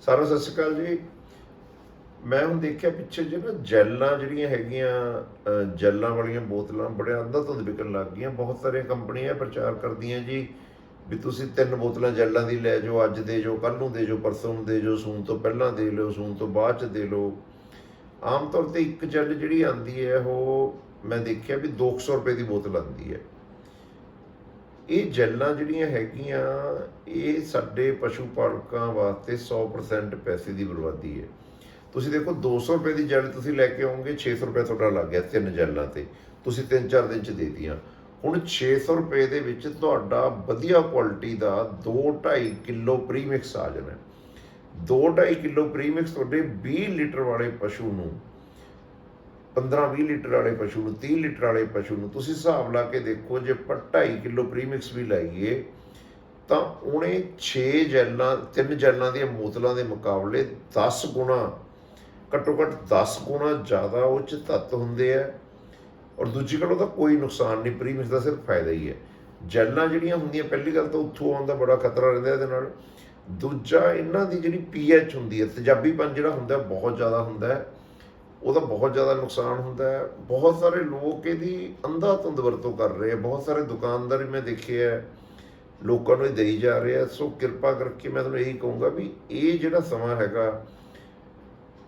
ਸਾਰਾ ਸਤਿ ਸ਼੍ਰੀ ਅਕਾਲ ਜੀ। ਮੈਂ ਹੁਣ ਦੇਖਿਆ ਪਿੱਛੇ ਜੇ ਨਾ ਜੈਲਾਂ ਜਿਹੜੀਆਂ ਹੈਗੀਆਂ ਅਹ, ਜੈਲਾਂ ਵਾਲੀਆਂ ਬੋਤਲਾਂ ਬੜੇ ਅੰਦਰ ਤੋਂ ਵਿਕਣ ਲੱਗ ਗਈਆਂ। ਬਹੁਤ ਸਾਰੀਆਂ ਕੰਪਨੀਆਂ ਪ੍ਰਚਾਰ ਕਰਦੀਆਂ ਜੀ ਵੀ ਤੁਸੀਂ ਤਿੰਨ ਬੋਤਲਾਂ ਜੈਲਾਂ ਦੀ ਲੈ ਜਾਓ ਅੱਜ ਦੇ ਜੋ ਕੱਲ ਨੂੰ ਦੇ ਜੋ ਪਰਸੋਂ ਨੂੰ ਦੇ ਜੋ ਸੂਨ ਤੋਂ ਪਹਿਲਾਂ ਦੇ ਲਓ ਸੂਨ ਤੋਂ ਬਾਅਦ ਚ ਦੇ ਲਓ। ਆਮ ਤੌਰ ਤੇ ਇੱਕ ਜੈਲ ਜਿਹੜੀ ਆਂਦੀ ਹੈ ਉਹ ਮੈਂ ਦੇਖਿਆ ਵੀ 200 ਰੁਪਏ ਦੀ ਬੋਤਲ ਆਂਦੀ ਹੈ। ਇਹ ਜੈਲਾਂ ਜਿਹੜੀਆਂ ਹੈਗੀਆਂ, ਇਹ ਸਾਡੇ ਪਸ਼ੂ ਪਾਲਕਾਂ ਵਾਸਤੇ 100% ਪੈਸੇ ਦੀ ਬਰਬਾਦੀ ਹੈ। ਤੁਸੀਂ ਦੇਖੋ 200 ਰੁਪਏ ਦੀ ਜੈਲ ਤੁਸੀਂ ਲੈ ਕੇ ਆਓਗੇ 600 ਰੁਪਏ ਤੁਹਾਡਾ ਲੱਗ ਗਿਆ ਤਿੰਨ ਜੈਲਾਂ ਤੇ। ਤੁਸੀਂ 3-4 ਦਿਨ ਚ ਦੇ ਦਿੱਤੀਆਂ। ਹੁਣ 600 ਰੁਪਏ ਦੇ ਵਿੱਚ ਤੁਹਾਡਾ ਵਧੀਆ ਕੁਆਲਿਟੀ ਦਾ 2-2.5 ਕਿਲੋ ਪ੍ਰੀਮਿਕਸ ਆ ਜਾਣਾ। 2-2.5 ਕਿਲੋ ਪ੍ਰੀਮਿਕਸ ਤੁਹਾਡੇ 20 ਲੀਟਰ ਵਾਲੇ ਪਸ਼ੂ ਨੂੰ 15-20 ਲੀਟਰ ਵਾਲੇ ਪਸ਼ੂ ਨੂੰ 30 ਲੀਟਰ ਵਾਲੇ ਪਸ਼ੂ ਨੂੰ ਤੁਸੀਂ ਹਿਸਾਬ ਲਾ ਕੇ ਦੇਖੋ, ਜੇ ਆਪਾਂ 2.5 ਕਿਲੋ ਪ੍ਰੀਮਿਕਸ ਵੀ ਲਾਈਏ, ਤਾਂ ਉਹਨੇ 6 ਜੈਲਾਂ, ਤਿੰਨ ਜੈਲਾਂ ਦੀਆਂ ਬੋਤਲਾਂ ਦੇ ਮੁਕਾਬਲੇ 10 ਗੁਣਾ, ਘੱਟੋ ਘੱਟ 10 ਗੁਣਾ ਜ਼ਿਆਦਾ ਉਹ ਚ ਤੱਤ ਹੁੰਦੇ ਆ। ਔਰ ਦੂਜੀ ਗੱਲ, ਉਹਦਾ ਕੋਈ ਨੁਕਸਾਨ ਨਹੀਂ, ਪ੍ਰੀਮਿਕਸ ਦਾ ਸਿਰਫ ਫਾਇਦਾ ਹੀ ਹੈ। ਜੈਲਾਂ ਜਿਹੜੀਆਂ ਹੁੰਦੀਆਂ, ਪਹਿਲੀ ਗੱਲ ਤਾਂ ਉੱਥੋਂ ਆਉਣ ਦਾ ਬੜਾ ਖਤਰਾ ਰਹਿੰਦਾ ਇਹਦੇ ਨਾਲ। ਦੂਜਾ, ਇਹਨਾਂ ਦੀ ਜਿਹੜੀ ਪੀਐਚ ਹੁੰਦੀ ਹੈ, ਤੇਜ਼ਾਬੀਪਨ ਜਿਹੜਾ ਹੁੰਦਾ, ਬਹੁਤ ਜ਼ਿਆਦਾ ਹੁੰਦਾ ਹੈ। ਉਹਦਾ ਬਹੁਤ ਜ਼ਿਆਦਾ ਨੁਕਸਾਨ ਹੁੰਦਾ ਹੈ। ਬਹੁਤ ਸਾਰੇ ਲੋਕ ਇਹਦੀ ਅੰਧਾ ਧੁੰਦ ਵਰਤੋਂ ਕਰ ਰਹੇ ਆ ਬਹੁਤ ਸਾਰੇ ਦੁਕਾਨਦਾਰ ਮੈਂ ਦੇਖੇ ਆ ਲੋਕਾਂ ਨੂੰ ਇਹ ਦੇਈ ਜਾ ਰਹੇ ਆ ਸੋ ਕਿਰਪਾ ਕਰਕੇ ਮੈਂ ਤੁਹਾਨੂੰ ਇਹੀ ਕਹੂੰਗਾ ਵੀ ਇਹ ਜਿਹੜਾ ਸਮਾਂ ਹੈਗਾ,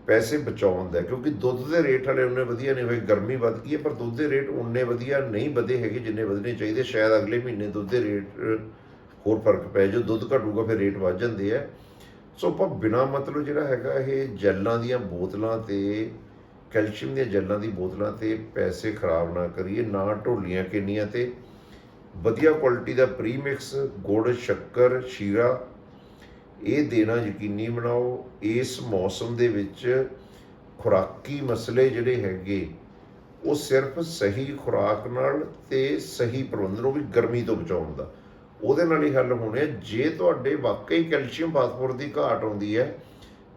ਪੈਸੇ ਬਚਾਉਣ ਦਾ ਕਿਉਂਕਿ ਦੁੱਧ ਦੇ ਰੇਟ ਹਲੇ ਉਹਨੇ ਵਧੀਆ ਨਹੀਂ ਹੋਏ, ਗਰਮੀ ਵੱਧ ਗਈ ਹੈ, ਪਰ ਦੁੱਧ ਦੇ ਰੇਟ ਉਨੇ ਵਧੀਆ ਨਹੀਂ ਵਧੇ ਹੈਗੇ ਜਿੰਨੇ ਵਧਣੇ ਚਾਹੀਦੇ। ਸ਼ਾਇਦ ਅਗਲੇ ਮਹੀਨੇ ਦੁੱਧ ਦੇ ਰੇਟ, ਹੋਰ ਫ਼ਰਕ ਪੈ ਜਾਓ ਦੁੱਧ ਘਟੂਗਾ, ਫਿਰ ਰੇਟ ਵੱਧ ਜਾਂਦੇ ਆ ਸੋ ਆਪਾਂ ਬਿਨਾ ਮਤਲਬ ਜਿਹੜਾ ਹੈਗਾ, ਇਹ ਜੈਲਾਂ ਦੀਆਂ ਬੋਤਲਾਂ ਤੇ ਕੈਲਸ਼ੀਅਮ ਦੀਆਂ ਜੈਲਾਂ ਦੀ ਬੋਤਲਾਂ ਤੇ ਪੈਸੇ ਖਰਾਬ ਨਾ ਕਰੀਏ, ਨਾ ਢੋਲੀਆਂ ਕਿੰਨੀਆਂ ਤੇ ਵਧੀਆ ਕੁਆਲਿਟੀ ਦਾ ਪ੍ਰੀਮਿਕਸ, ਗੁੜ, ਸ਼ੱਕਰ, ਸ਼ੀਰਾ, ਇਹ ਦੇਣਾ ਯਕੀਨੀ ਬਣਾਓ, ਇਸ ਮੌਸਮ ਦੇ ਵਿੱਚ ਖੁਰਾਕੀ ਮਸਲੇ ਜਿਹੜੇ ਹੈਗੇ, ਉਹ ਸਿਰਫ ਸਹੀ ਖੁਰਾਕ ਨਾਲ ਤੇ ਸਹੀ ਪ੍ਰਬੰਧ ਨੂੰ ਵੀ ਗਰਮੀ ਤੋਂ ਬਚਾਉਣ ਦਾ ਉਹਦੇ ਨਾਲ ਹੀ ਹੱਲ ਹੋਣੇ ਆ। ਜੇ ਤੁਹਾਡੇ ਵਾਕਈ ਕੈਲਸ਼ੀਅਮ ਫਾਸਫੋਰਸ ਦੀ ਘਾਟ ਆਉਂਦੀ ਹੈ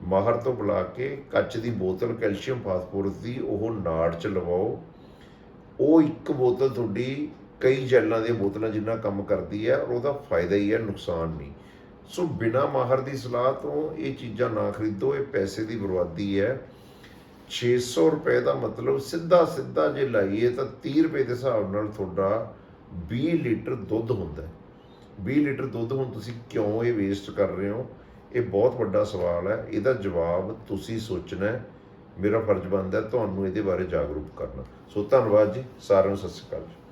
ਮਾਹਰ ਤੋਂ ਬੁਲਾ ਕੇ ਕੱਚ ਦੀ ਬੋਤਲ, ਕੈਲਸ਼ੀਅਮ, ਫਾਸਫੋਰਸ ਦੀ ਉਹ ਨਾੜ ਚ ਲਵਾਓ। ਉਹ ਇੱਕ ਬੋਤਲ ਤੁਹਾਡੀ ਕਈ ਜੈਲਾਂ ਦੀਆਂ ਬੋਤਲਾਂ ਜਿੰਨਾ ਕੰਮ ਕਰਦੀ ਹੈ, ਔਰ ਉਹਦਾ ਫਾਇਦਾ ਹੀ ਹੈ, ਨੁਕਸਾਨ ਨਹੀਂ। ਸੋ ਬਿਨਾ ਮਾਹਰ ਦੀ ਸਲਾਹ ਤੋਂ ਇਹ ਚੀਜ਼ਾਂ ਨਾ ਖਰੀਦੋ, ਇਹ ਪੈਸੇ ਦੀ ਬਰਬਾਦੀ ਹੈ। 600 ਰੁਪਏ ਦਾ ਮਤਲਬ ਸਿੱਧਾ ਸਿੱਧਾ ਜੇ ਲਾਈਏ ਤਾਂ 30 ਰੁਪਏ ਦੇ ਹਿਸਾਬ ਨਾਲ ਤੁਹਾਡਾ 20 ਲੀਟਰ ਦੁੱਧ ਹੁੰਦਾ ਹੈ। 20 ਲੀਟਰ ਦੁੱਧ ਹੁਣ ਤੁਸੀਂ ਕਿਉਂ ਇਹ ਵੇਸਟ ਕਰ ਰਹੇ ਹੋ? ਇਹ ਬਹੁਤ ਵੱਡਾ ਸਵਾਲ ਹੈ। ਇਹਦਾ ਜਵਾਬ ਤੁਸੀਂ ਸੋਚਣਾ ਹੈ। ਮੇਰਾ ਫਰਜ਼ ਬਣਦਾ ਤੁਹਾਨੂੰ ਇਹਦੇ ਬਾਰੇ ਜਾਗਰੂਕ ਕਰਨਾ। ਸੋ ਧੰਨਵਾਦ ਜੀ। ਸਾਰਿਆਂ ਨੂੰ ਸਤਿ ਸ਼੍ਰੀ ਅਕਾਲ ਜੀ।